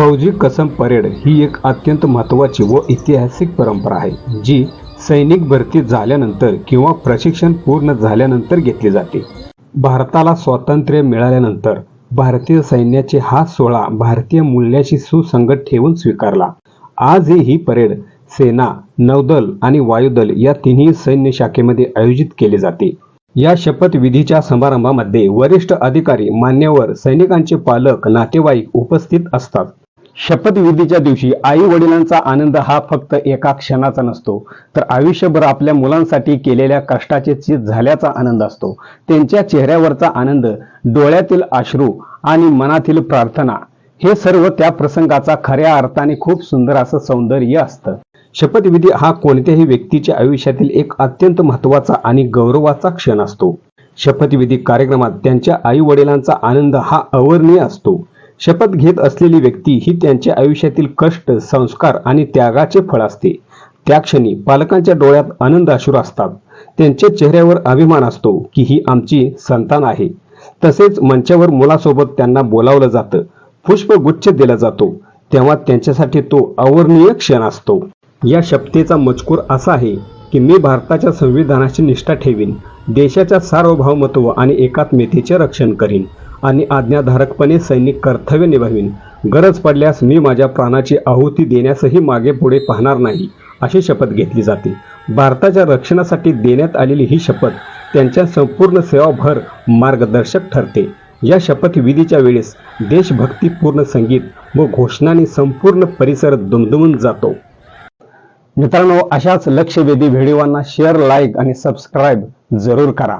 फौजी कसम परेड ही एक अत्यंत महत्त्वाची व ऐतिहासिक परंपरा आहे जी सैनिक भरती झाल्यानंतर किंवा प्रशिक्षण पूर्ण झाल्यानंतर घेतली जाते. भारताला स्वातंत्र्य मिळाल्यानंतर भारतीय सैन्याचे हा सोहळा भारतीय मूल्याशी सुसंगत ठेवून स्वीकारला. आजही ही परेड सेना नौदल आणि वायुदल या तिन्ही सैन्य शाखेमध्ये आयोजित केले जाते. या शपथविधीच्या समारंभामध्ये वरिष्ठ अधिकारी मान्यवर सैनिकांचे पालक नातेवाईक उपस्थित असतात. शपथविधीच्या दिवशी आई वडिलांचा आनंद हा फक्त एका क्षणाचा नसतो तर आयुष्यभर आपल्या मुलांसाठी केलेल्या कष्टाचे चीज झाल्याचा आनंद असतो. त्यांच्या चेहऱ्यावरचा आनंद डोळ्यातील अश्रू आणि मनातील प्रार्थना हे सर्व त्या प्रसंगाचा खऱ्या अर्थाने खूप सुंदर असं सौंदर्य असतं. शपथविधी हा कोणत्याही व्यक्तीच्या आयुष्यातील एक अत्यंत महत्त्वाचा आणि गौरवाचा क्षण असतो. शपथविधी कार्यक्रमात त्यांच्या आई वडिलांचा आनंद हा अवर्णीय असतो. शपथ घेत असलेली व्यक्ती ही त्यांच्या आयुष्यातील कष्ट संस्कार आणि त्यागाचे फळ असते. त्या क्षणी पालकांच्या डोळ्यात आनंद अश्रू असतात. त्यांच्या चेहऱ्यावर अभिमान असतो की ही आमची संतान आहे. तसेच मंचावर मुलासोबत त्यांना बोलावलं जातं. पुष्पगुच्छ दिला जातो. तेव्हा त्यांच्यासाठी तो अवर्णीय क्षण असतो. या शपथेचा मजकूर असा आहे की मी भारताच्या संविधानाची निष्ठा ठेवीन देशाच्या सार्वभौमत्व आणि एकात्मतेचे रक्षण करीन. आणि आज्ञाधारकपणे सैनिक कर्तव्य निभावीन. गरज पडल्यास मी माझ्या प्राणाची आहुती देण्यासही मागे पुढे पाहणार नाही अशी शपथ घेतली जाते. भारताच्या रक्षणासाठी देण्यात आलेली ही शपथ त्यांच्या संपूर्ण सेवाभर मार्गदर्शक ठरते. या शपथविधीच्या वेळेस देशभक्तीपूर्ण संगीत व घोषणाने संपूर्ण परिसर दुमदुमून जातो. मित्रांनो अशाच लक्षवेधी व्हिडिओंना शेअर लाईक आणि सबस्क्राईब जरूर करा.